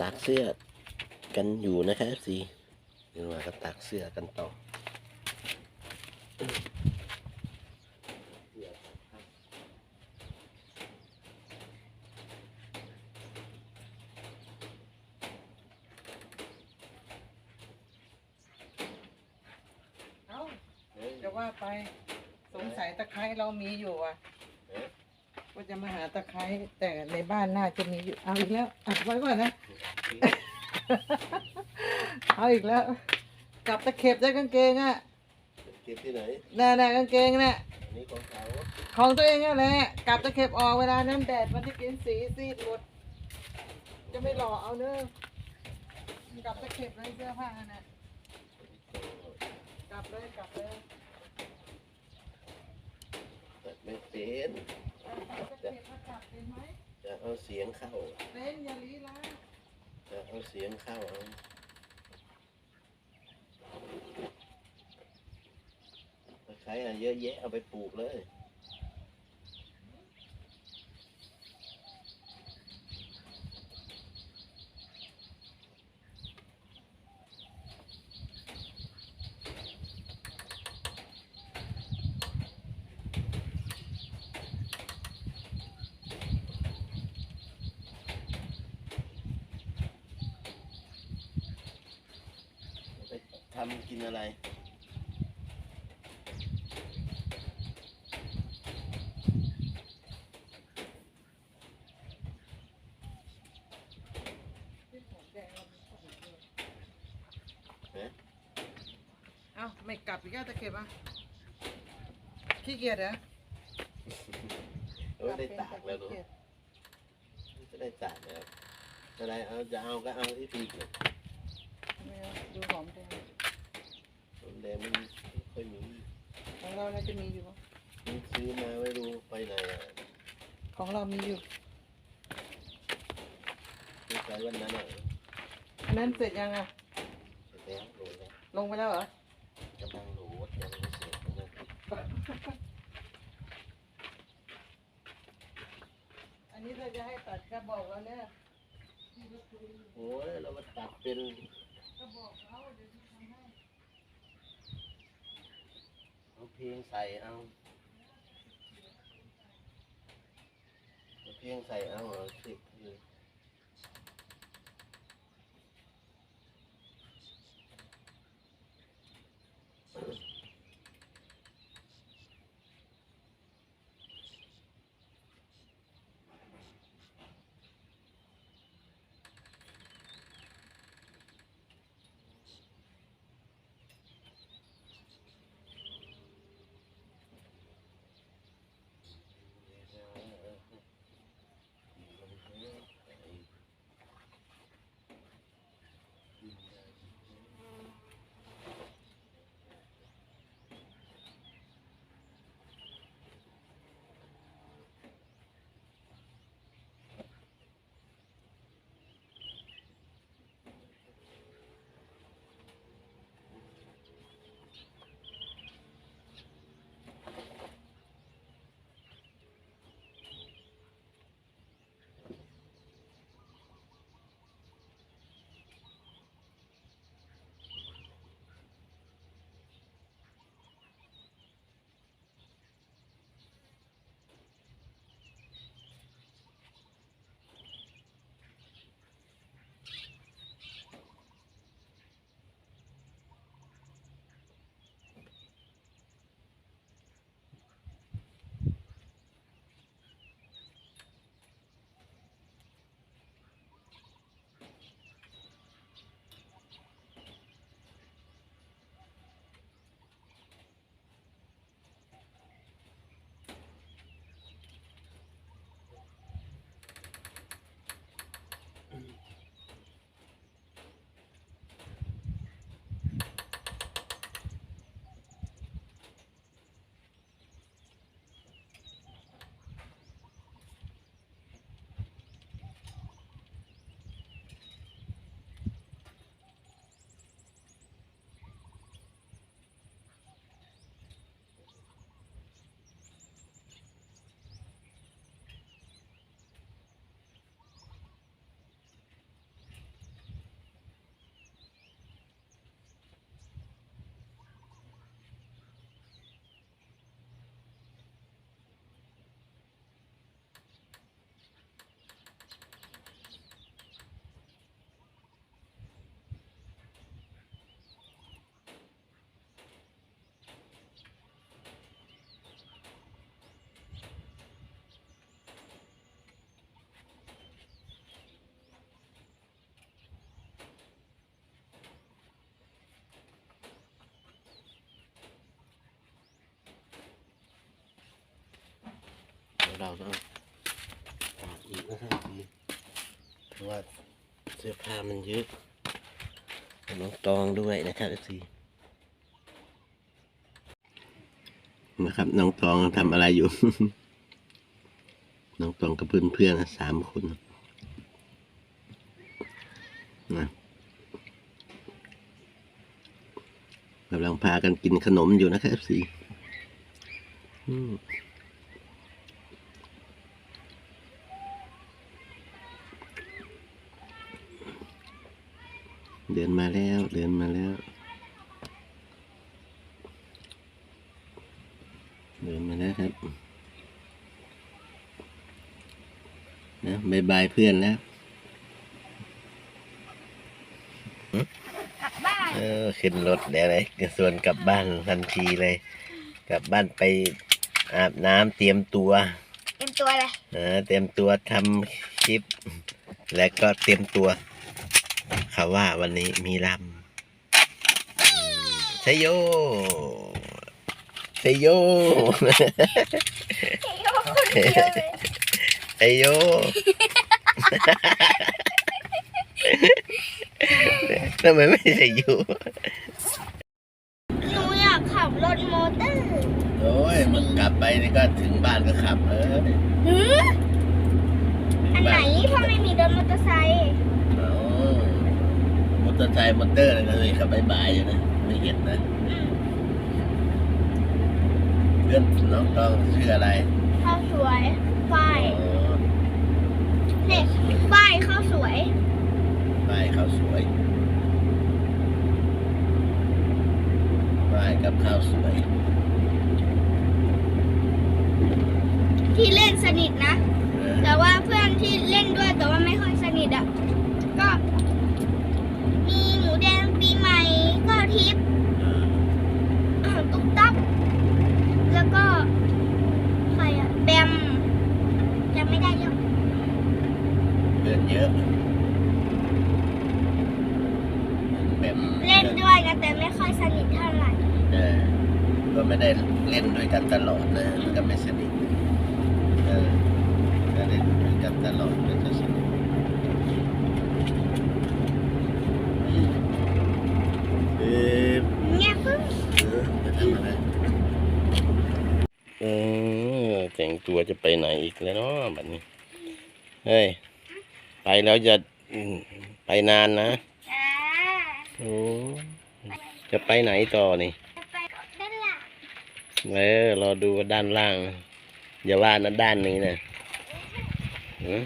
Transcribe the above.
ตากเสื้อกันอยู่นะคะสีนี่ว่าก็ตากเสื้อกันต่อเอ้าจะว่าไปสงสัยตะไคร้เรามีอยู่อะเอ๊ะว่าจะมาหาตะไคร้แต่ในบ้านน่าจะมีอยู่เอาอีกแล้วอัดไว้ก่อนนะ เอาอีกแล้ว กลับตะเข็บได้กางเกงอะเก็บที่ไหนน่ะน่ะกางเกงน่ะ อันนี้ของเขาของตัวเองนั่นแหละ กลับตะเข็บออกเวลานั้นแดดมันจะกินสีซีดหมด จะไม่หล่อเอาเนอะกลับตะเข็บเลยเสื้อผ้าน่ะกลับเลยกลับเลยแต่ไม่เป็นเอาตะเข็บมากลับเป็นไหมจะเอาเสียงเข้า เป็นอย่าลีลา จะเอาเสียงเข้าเอาตะไคร้อะเยอะแยะเอาไปปลูกเลยำกินอะไร เอ้าไม่กลับอีกแล้วตะเข็บอะขี้เกียจเหรอเออได้ตากแล้วเนาะจะได้ตากแล้วอะไรเอาจะเอาก็เอาที่ปีกเนี่ยไม่เอาดูหอมแดงต้น แดงมันไม่ค่อยมีของเราน่าจะมีอยู่ปะมันซื้อมาไม่รู้ไปไหนอะของเรามีอยู่ ไม่ใช่วันนั้นอะอันนั้นเสร็จยังอะ เสร็จแล้วโหลดแล้วลงไปแล้วเหรอ กำลังโหลดยังไม่เสร็จนะอันนี้เราจะให้ตัดกระบอกแล้วเนี่ย โอ้ยเรามาตัดเป็น กระบอกเขาเดี๋ยวจะทำให้ เอาเพลงใส่เอาเพียงใส่เอาเหรอสิ เราต้องตากอีกนะครับเพราะว่าเสื้อผ้ามันเยอะน้องตองด้วยนะครับสินะครับน้องตองทำอะไรอยู่ น้องตองกับเพื่อนๆนสามคนนะกำลังพากันกินขนมอยู่นะครับสิอืม เดินมาแล้ว เดินมาแล้ว เดินมาแล้วครับ นะบายบายเพื่อนแล้วกลับบ้านเออขึ้นรถเดี๋ยวเลยส่วนกลับบ้านทันทีเลย กลับบ้านไปอาบน้ำเตรียมตัว เต็มตัวเลยเออเตรียมตัวทำคลิป และก็เตรียมตัว เขาว่าวันนี้มีลำอืมชัยโยชัยโยชัยโยทำไมไม่ชัยโย หนูอยากขับรถมอเตอร์ โอ้ยมันกลับไปนี่ก็ถึงบ้านก็ขับเลย หืออันไหนพ่อไม่มีรถมอเตอร์ไซค์ เอามอเตอร์ไซค์มอเตอร์อะไรเลยขับบายบายอยู่นะ ไม่เห็นนะอืมเพื่อนน้องต้องชื่ออะไรข้าวสวยฝ้ายอ๋อเนี่ยฝ้ายข้าวสวย ป้ายข้าวสวยป้ายกับข้าวสวย ที่เล่นสนิทนะ เออแต่ว่าเพื่อนที่เล่นด้วยแต่ว่าไม่ค่อยสนิทอะ ก็มีหมูแดงปีใหม่ก็ทิพย์ ตุ๊กตั๊กแล้วก็ใครอะแบมจำไม่ได้แล้วเดินเยอะแบบเล่นด้วยนะแต่ไม่ค่อยสนิทเท่าไหร่เออก็ไม่ได้เล่นด้วยกันตลอดนะมันก็ไม่สนิทเออถ้าเล่นด้วยกันตลอดมันจะสนิทเออ เนี่ยเพิ่ง เออจะทำอะไรเออ แต่งตัวจะไปไหนอีกแล้วเนาะแบบนี้ เฮ้ย ไปแล้วจะอืมไปนานนะอ่าโอ้จะไปไหนต่อนี่จะไปด้านหลังเออรอดูด้านล่าง อย่าว่านะด้านนี้นะหือ